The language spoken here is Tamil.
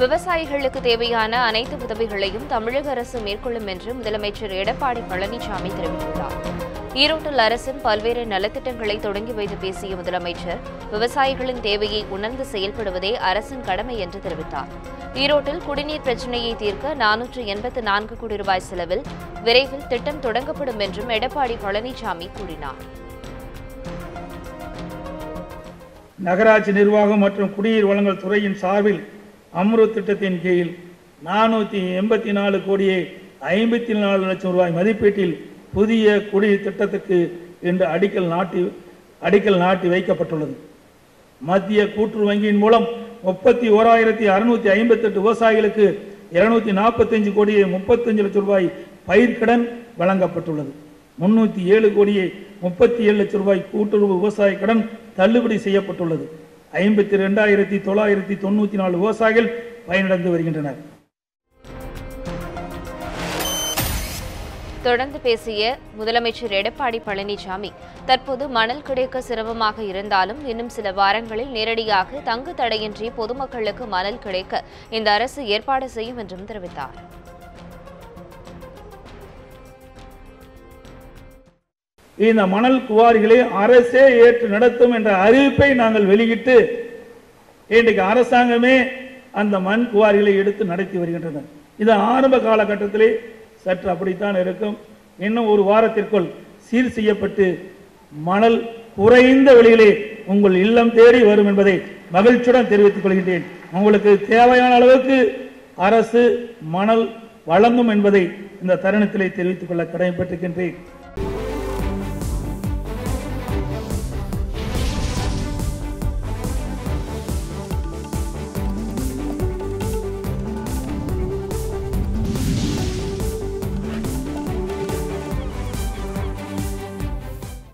விவசாயிகளுக்கு தேவையான அனைத்து உதவிகளையும் தமிழக அரசு மேற்கொள்ளும் என்று முதலமைச்சர் எடப்பாடி பழனிசாமி தெரிவித்துள்ளார். ஈரோட்டில் அரசின் பல்வேறு நலத்திட்டங்களை தொடங்கி வைத்து பேசிய முதலமைச்சர் விவசாயிகளின் தேவையை உணர்ந்து செயல்படுவதே அரசின் கடமை என்று தெரிவித்தார். ஈரோட்டில் குடிநீர் பிரச்சினையை தீர்க்க நானூற்று எண்பத்து நான்கு கோடி ரூபாய் செலவில் விரைவில் திட்டம் தொடங்கப்படும் என்றும் எடப்பாடி பழனிசாமி கூறினார். நகராட்சி நிர்வாகம் மற்றும் குடிநீர் வழங்கல் துறையின் சார்பில் அம்ருத் திட்டத்தின் கீழ் நானூற்றி எண்பத்தி நாலு கோடியே ஐம்பத்தி நாலு லட்சம் ரூபாய் மதிப்பீட்டில் புதிய குடிநீர் திட்டத்துக்கு இன்று அடிக்கல் நாட்டி அடிக்கல் நாட்டி வைக்கப்பட்டுள்ளது. மத்திய கூட்டுறவு வங்கியின் மூலம் முப்பத்தி ஓராயிரத்தி அறுநூத்தி ஐம்பத்தெட்டு விவசாயிகளுக்கு இருநூத்தி நாற்பத்தஞ்சு கோடியே முப்பத்தஞ்சு லட்சம் ரூபாய் பயிர்க்கடன் வழங்கப்பட்டுள்ளது. முன்னூத்தி ஏழு கோடியே முப்பத்தி ஏழு லட்சம் ரூபாய் கூட்டுறவு விவசாய கடன் தள்ளுபடி செய்யப்பட்டுள்ளது. ஐம்பத்தி ரெண்டாயிரத்தி தொள்ளாயிரத்தி தொண்ணூத்தி நாலு விவசாயிகள் பயனடைந்து வருகின்றனர். தொடர்ந்து பேசிய முதலமைச்சர் எடப்பாடி பழனிசாமி தற்போது மணல் கிடைக்க சிரமமாக இருந்தாலும் இன்னும் சில வாரங்களில் நேரடியாக தங்கு தடையின்றி பொதுமக்களுக்கு மணல் கிடைக்க இந்த அரசு ஏற்பாடு செய்யும் என்றும் தெரிவித்தார். இந்த மணல் குவாரிகளை அரசே ஏற்று நடத்தும் என்ற அறிவிப்பை நாங்கள் வெளியிட்டு இன்றைக்கு அரசாங்கமே அந்த மண் குவாரிகளை எடுத்து நடத்தி வருகின்றனர் இது ஆரம்ப காலகட்டத்திலே சற்று அப்படித்தான் இருக்கும். இன்னும் ஒரு வாரத்திற்குள் சீர் செய்யப்பட்டு மணல் குறைந்த விலையிலே உங்கள் இல்லம் தேடி வரும் என்பதை மகிழ்ச்சியுடன் தெரிவித்துக் கொள்கின்றேன். உங்களுக்கு தேவையான அளவுக்கு அரசு மணல் வழங்கும் என்பதை இந்த தருணத்திலே தெரிவித்துக் கொள்ள கடமைப்பட்டிருக்கின்றேன்.